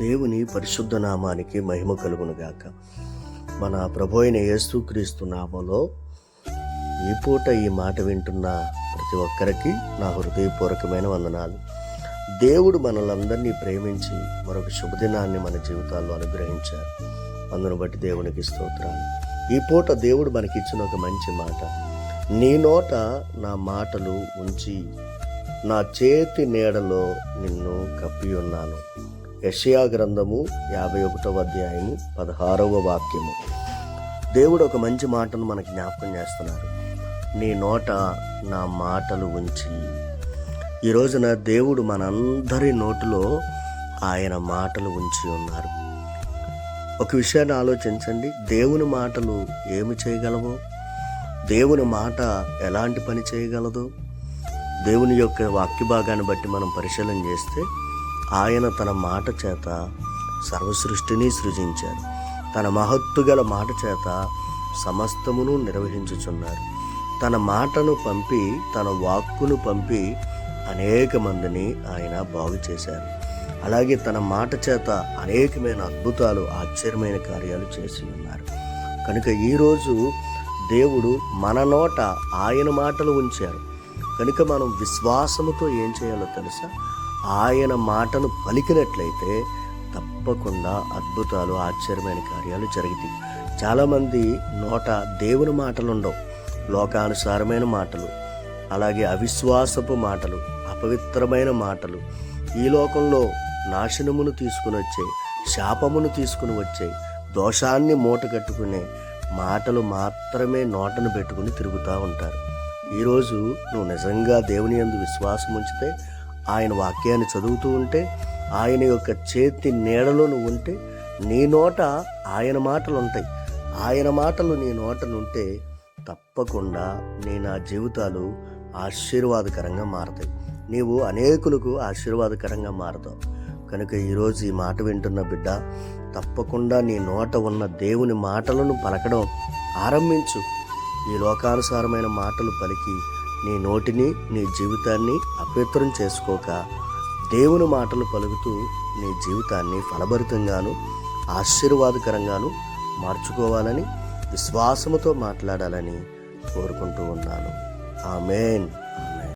దేవుని పరిశుద్ధ నామానికి మహిమ కలుగును గాక మన ప్రభు అయిన యేసుక్రీస్తు నామలో ఈ పూట ఈ మాట వింటున్న ప్రతి ఒక్కరికి నా హృదయపూర్వకమైన వందనాలు. దేవుడు మనలందరినీ ప్రేమించి మరొక శుభదినాన్ని మన జీవితాల్లో అనుగ్రహించారు. అందును బట్టి దేవునికి స్తోత్రాలు. ఈ పూట దేవుడు మనకిచ్చిన ఒక మంచి మాట. నీ నోట నా మాటలు ఉంచి నా చేతి నీడలో నిన్ను కప్పి ఉన్నాను యషయా గ్రంథము యాభై ఒకటవ అధ్యాయము పదహారవ వాక్యము. దేవుడు ఒక మంచి మాటను మనకు జ్ఞాపకం చేస్తున్నారు నీ నోట నా మాటలు ఉంచి. ఈ రోజున దేవుడు మనందరి నోటిలో ఆయన మాటలు ఉంచి ఉన్నారు. ఒక విషయాన్ని ఆలోచించండి. దేవుని మాటలు ఏమి చేయగలవో? దేవుని మాట ఎలాంటి పని చేయగలదో? దేవుని యొక్క వాక్య భాగాన్ని బట్టి మనం పరిశీలన చేస్తే ఆయన తన మాట చేత సర్వసృష్టిని సృజించారు. తన మహత్తు గల మాట చేత సమస్తమును నిర్వహించుచున్నారు. తన మాటను పంపి తన వాక్కును పంపి అనేక మందిని ఆయన బాగు చేశారు. అలాగే తన మాట చేత అనేకమైన అద్భుతాలు ఆశ్చర్యమైన కార్యాలు చేసి ఉన్నారు. కనుక ఈరోజు దేవుడు మన నోట ఆయన మాటలు ఉంచారు కనుక మనం విశ్వాసముతో ఏం చేయాలో తెలుసా? ఆయన మాటను పలికినట్లయితే తప్పకుండా అద్భుతాలు ఆశ్చర్యమైన కార్యాలు జరుగుతాయి. చాలామంది నోట దేవుని మాటలు ఉండవు లోకానుసారమైన మాటలు అలాగే అవిశ్వాసపు మాటలు అపవిత్రమైన మాటలు. ఈ లోకంలో నాశనమును తీసుకుని వచ్చే శాపమును తీసుకుని వచ్చే దోషాన్ని మూట కట్టుకునే మాటలు మాత్రమే నోటను పెట్టుకుని తిరుగుతూ ఉంటారు. ఈరోజు నువ్వు నిజంగా దేవుని ఎందు విశ్వాసం ఉంచితే ఆయన వాక్యాన్ని చదువుతూ ఉంటే ఆయన యొక్క చేతి నీడలోను ఉంటే నీ నోట ఆయన మాటలు ఉంటాయి ఆయన మాటలు నీ నోటనుంటే తప్పకుండా నీ నా జీవితాలు ఆశీర్వాదకరంగా మారతాయి. నీవు అనేకులకు ఆశీర్వాదకరంగా మారతావు. కనుక ఈరోజు ఈ మాట వింటున్న బిడ్డ తప్పకుండా నీ నోట ఉన్న దేవుని మాటలను పలకడం ఆరంభించు. ఈ లోకానుసారమైన మాటలు పలికి నీ నోటిని నీ జీవితాన్ని అపవిత్రం చేసుకోక. దేవుని మాటలు పలుకుతూ నీ జీవితాన్ని ఫలభరితంగాను ఆశీర్వాదకరంగాను మార్చుకోవాలని విశ్వాసముతో మాట్లాడాలని కోరుకుంటూ ఉన్నాను. ఆమెన్.